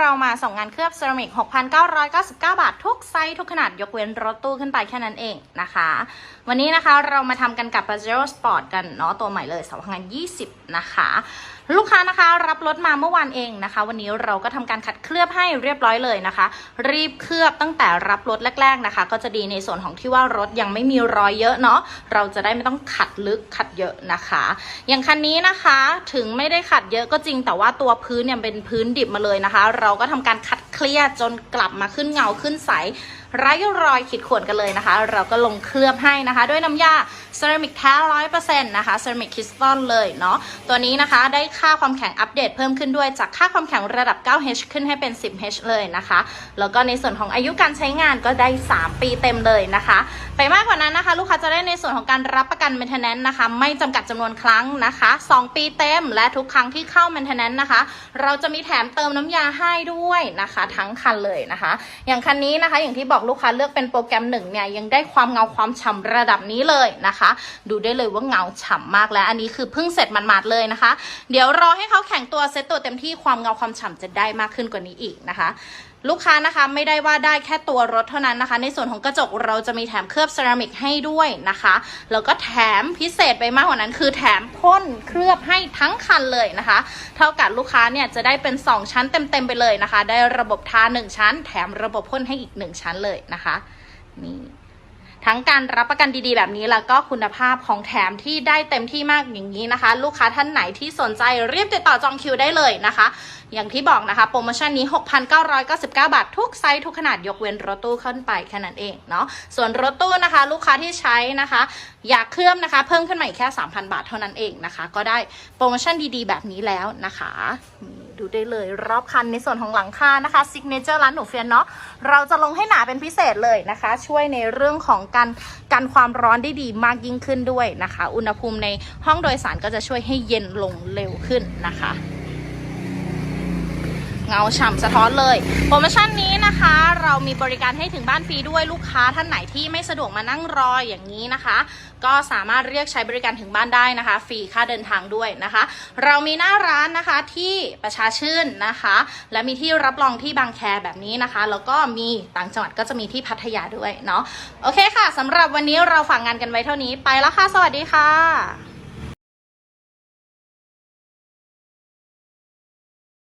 เรามาส่งงานเคลือบเซรามิก 6,999 บาท ทุกไซส์ทุกขนาดยกเว้นรถตู้ขึ้นไปแค่นั้นเองนะคะ วันนี้นะคะเรามาทำกันกับ Pajero Sport กันเนาะตัวใหม่เลย 2020 นะคะ ลูกค้านะคะรับรถมาเมื่อวานเองนะคะ วันนี้เราก็ทำการขัดเคลือบให้เรียบร้อยเลยนะคะ รีบเคลือบตั้งแต่รับรถแรก ๆนะคะ ก็จะดีในส่วนของที่ว่ารถยังไม่มีรอยเยอะเนาะเราจะได้ไม่ต้องขัดลึกขัดเยอะนะคะ อย่างคันนี้นะคะถึงไม่ได้ขัดเยอะก็จริงแต่ว่าตัวพื้นเนี่ยเป็นพื้นดิบมาเลยนะคะ เราก็ทำการขัดเคลียร์จนกลับมาขึ้นเงาขึ้นใสไร้รอยขีดข่วนกันเลยนะคะ เราก็ลงเคลือบให้นะคะ ด้วยน้ำยาเซรามิกแท้ร้อยเปอร์เซ็นต์นะคะเซรามิกคริสตัลเลยเนาะตัวนี้นะคะได้ค่าความแข็งอัปเดตเพิ่มขึ้นด้วยจากค่าความแข็งระดับ 9H ขึ้นให้เป็น 10H เลยนะคะ แล้วก็ในส่วนของอายุการใช้งานก็ได้ 3 ปีเต็มเลยนะคะ ไปมากกว่านั้นนะคะ ลูกค้าจะได้ในส่วนของการรับประกัน maintenance นะคะ ไม่จำกัดจำนวนครั้งนะคะ 2 ปีเต็มและทุกครั้งที่เข้า maintenance นะคะ เราจะมีแถมเติมน้ำยาให้ด้วยนะคะทั้งคันเลยนะคะ อย่างคันนี้นะคะ อย่างที่บอกลูกค้าเลือกเป็นโปรแกรมหนึ่งเนี่ยยังได้ความเงาความฉ่ำระดับนี้เลยนะคะ ดูได้เลยว่าเงาฉ่ำมากแล้วอันนี้คือเพิ่งเสร็จมันมาดๆเลยนะคะ เดี๋ยวรอให้เขาแข่งตัวเซตตัวเต็มที่ความเงาความฉ่ำจะได้มากขึ้นกว่านี้อีกนะคะ ลูกค้านะคะไม่ได้ว่าได้แค่ตัวรถเท่านั้นนะคะ ในส่วนของกระจกเราจะมีแถมเคลือบเซรามิกให้ด้วยนะคะ แล้วก็แถมพิเศษไปมากกว่านั้นคือแถมพ่นเคลือบให้ทั้งคันเลยนะคะ เท่ากับลูกค้าเนี่ยจะได้เป็น 2 ชั้นเต็มๆไปเลยนะคะ ได้ระบบทา 1 ชั้น แถมระบบพ่นให้อีก 1 ชั้นเลยนะคะ นี่ ทั้งการรับประกันดีๆ แบบนี้แล้วก็คุณภาพของแถมที่ได้เต็มที่มากอย่างนี้นะคะ ลูกค้าท่านไหนที่สนใจรีบติดต่อจองคิวได้เลยนะคะ อย่างที่บอกนะคะ โปรโมชั่นนี้ 6,999 บาท ทุกไซส์ทุกขนาดยกเว้นรถตู้ขึ้นไปแค่นั้นเองเนาะส่วนรถตู้นะคะ ลูกค้าที่ใช้นะคะ อยากเคลื่อมนะคะ เพิ่มขึ้นมาอีกแค่ 3,000 บาทเท่านั้นเองนะคะ ก็ได้โปรโมชั่นดีๆ แบบนี้แล้วนะคะ ดูได้เลย รอบคันในส่วนของหลังคานะคะซิกเนเจอร์ร้านหนูเฟียนเนาะเราจะลงให้หนาเป็นพิเศษเลยนะคะ ช่วยในเรื่องของการกันความร้อนได้ดีมากยิ่งขึ้นด้วยนะคะ อุณหภูมิในห้องโดยสารก็จะช่วยให้เย็นลงเร็วขึ้นนะคะ เงาฉ่ำสะท้อนเลย โปรโมชั่นนี้นะคะ เรามีบริการให้ถึงบ้านฟรีด้วยลูกค้าท่านไหนที่ไม่สะดวกมานั่งรออย่างนี้นะคะ ก็สามารถเรียกใช้บริการถึงบ้านได้นะคะ ฟรีค่าเดินทางด้วยนะคะ เรามีหน้าร้านนะคะที่ประชาชื่นนะคะ และมีที่รับรองที่บางแคแบบนี้นะคะ แล้วก็มีต่างจังหวัดก็จะมีที่พัทยาด้วยเนาะโอเคค่ะสำหรับวันนี้เราฝากงานกันไว้เท่านี้ไปแล้วค่ะ สวัสดีค่ะ